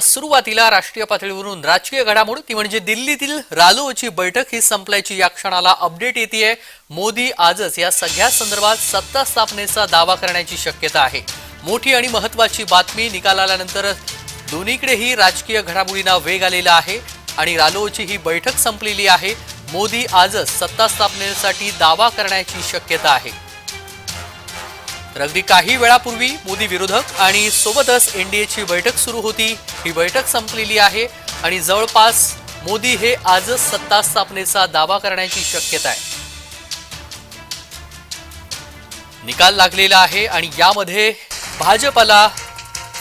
सुरुवातीला राष्ट्रीय पातळीवरून राजकीय घडामोड ती म्हणजे दिल्लीतील रालोची बैठक ही संपल्याची या क्षणाला अपडेट येते मोदी आजच या सगळ्या संदर्भात सत्ता स्थापनेचा दावा करण्याची शक्यता आहे. मोठी आणि महत्वाची बातमी निकाल आल्यानंतर दोन्हीकडेही राजकीय घडामोडींना वेग आलेला आहे आणि रालोची ही बैठक संपलेली आहे. मोदी आजच सत्ता स्थापनेसाठी दावा करण्याची शक्यता आहे. तर अगदी काही वेळापूर्वी मोदी विरोधक आणि सोबतच एनडीएची बैठक सुरू होती. ही बैठक संपलेली आहे आणि जवळपास मोदी हे आजच सत्ता स्थापनेचा दावा करण्याची शक्यता आहे. निकाल लागलेला आहे आणि यामध्ये भाजपला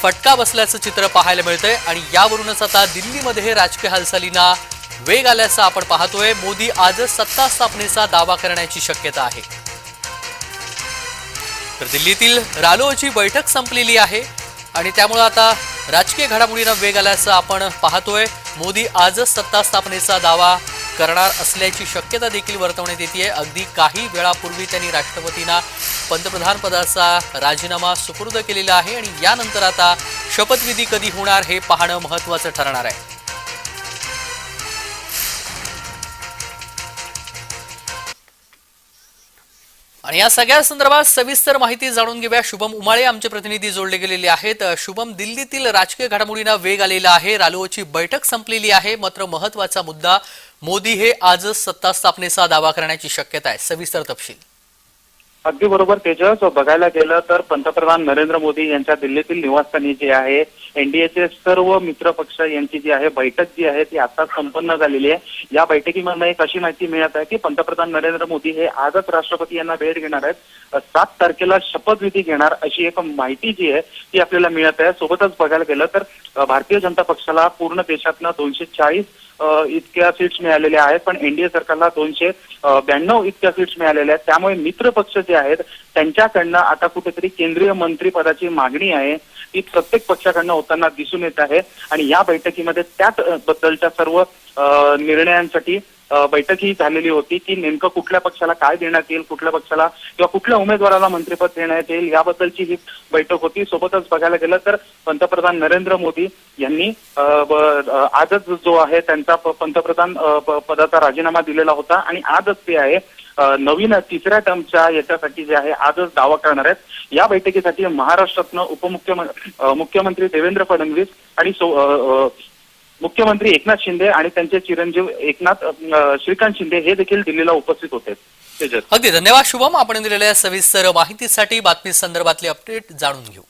फटका बसल्याचं चित्र पाहायला मिळतंय आणि यावरूनच आता दिल्लीमध्ये राजकीय हालचालींना वेग आल्याचं आपण पाहतोय. मोदी आजच सत्ता स्थापनेचा दावा करण्याची शक्यता आहे. तर दिल्लीतील रालोची बैठक संपलेली आहे आणि त्यामुळे आता राजकीय घडामोडींना वेग आल्याचं आपण पाहतोय. मोदी आजच सत्ता स्थापनेचा दावा करणार असल्याची शक्यता देखील वर्तवण्यात येते. अगदी काही वेळापूर्वी त्यांनी राष्ट्रपतींना पंतप्रधानपदाचा राजीनामा सुपूर्द केलेला आहे आणि यानंतर आता शपथविधी कधी होणार हे पाहणं महत्त्वाचं ठरणार आहे. आणि या सगळ्या संदर्भात सविस्तर माहिती जाणून घेऊया. शुभम उमाळे आमचे प्रतिनिधी जोडले गेलेले आहेत. शुभम दिल्लीतील राजकीय घडामोडींना वेग आलेला आहे. रालोची बैठक संपलेली आहे. मात्र महत्त्वाचा मुद्दा मोदी हे आजच सत्ता स्थापनेचा दावा करण्याची शक्यता आहे. सविस्तर तपशील. अगदी बरोबर तेजस. बघायला गेलं तर पंतप्रधान नरेंद्र मोदी यांच्या दिल्लीतील निवासस्थानी जे आहे एनडीएचे सर्व मित्र पक्ष यांची जी आहे बैठक जी आहे ती आता संपन्न झालेली आहे. या बैठकीमधनं एक अशी माहिती मिळत आहे की पंतप्रधान नरेंद्र मोदी हे आजच राष्ट्रपती यांना भेट घेणार आहेत. सात तारखेला शपथविधी घेणार अशी एक माहिती जी आहे ती आपल्याला मिळत आहे. सोबतच बघायला गेलं तर भारतीय जनता पक्षाला पूर्ण देशातनं दोनशे चाळीस इतक्या सीट्स मिळालेल्या आहेत पण एनडीए सरकारला दोनशे ब्याण्णव इतक्या सीट्स मिळालेल्या आहेत. त्यामुळे मित्र पक्ष जे आहेत त्यांच्याकडनं आता कुठेतरी केंद्रीय मंत्रीपदाची मागणी आहे ती प्रत्येक पक्षाकडनं होताना दिसून येत आहे. आणि या बैठकीमध्ये त्याच बद्दलच्या सर्व निर्णयांसाठी बैठक ही झालेली होती की नेमकं कुठल्या पक्षाला काय देण्यात येईल कुठल्या पक्षाला किंवा कुठल्या उमेदवाराला मंत्रिपद देण्यात येईल याबद्दलची ही बैठक होती. सोबतच बघायला गेलं तर पंतप्रधान नरेंद्र मोदी यांनी आजच जो आहे त्यांचा पंतप्रधान पदाचा राजीनामा दिलेला होता आणि आजच ते आहे नवीन तिसऱ्या टर्मच्या याच्यासाठी जे आहे आजच दावा करणार आहेत. या बैठकीसाठी महाराष्ट्रातनं उपमुख्यमंत्री मुख्यमंत्री देवेंद्र फडणवीस आणि मुख्यमंत्री एकनाथ शिंदे आणि त्यांचे चिरंजीव एकनाथ श्रीकांत शिंदे हे देखील दिल्लीला उपस्थित होते. अगदी धन्यवाद शुभम. आपण दिलेल्या सविस्तर माहितीसाठी बातमी संदर्भातले अपडेट जाणून घेऊ.